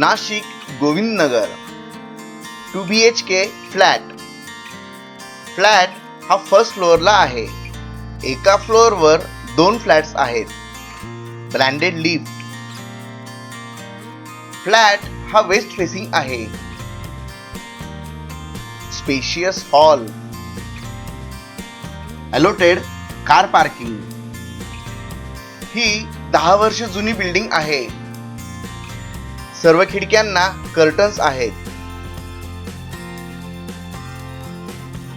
Nashik Govindnagar. Two B H K flat. Flat हा first फ्लोअरला आहे. एका फ्लोअरवर दोन फ्लॅट्स आहेत. Branded lift. फ्लॅट हा वेस्ट फेसिंग आहे. Spacious hall. Allotted car parking. ही दहा वर्ष जुनी बिल्डिंग आहे. सर्व खिडक्यांना कर्टन्स आहेत.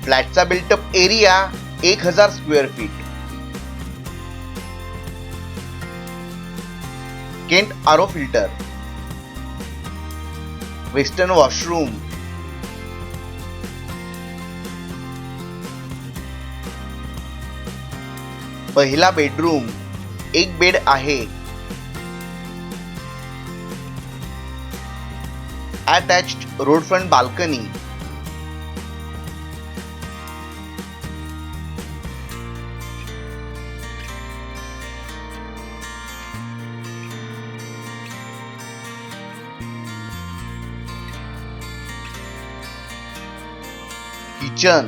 फ्लॅटचा बिल्टअप एरिया एक हजार square feet Kent RO filter western washroom पहिला बेडरूम एक बेड आहे. Attached road front balcony kitchen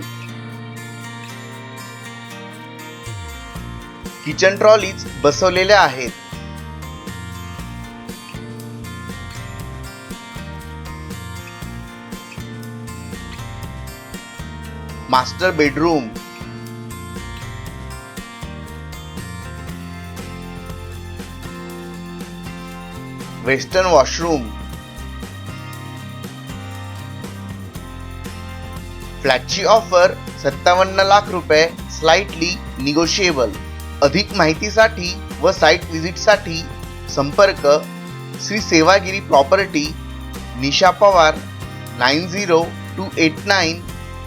kitchen trolleys बसवलेल्या आहेत. Master bedroom. Western washroom. फ्लॅटची offer सत्तावन्न लाख रुपये स्लाइटली निगोशिएबल अधिक माहितीसाठी व साईट व्हिजिटसाठी संपर्क Shri Sevagiri property Nisha Pawar nine zero two eight nine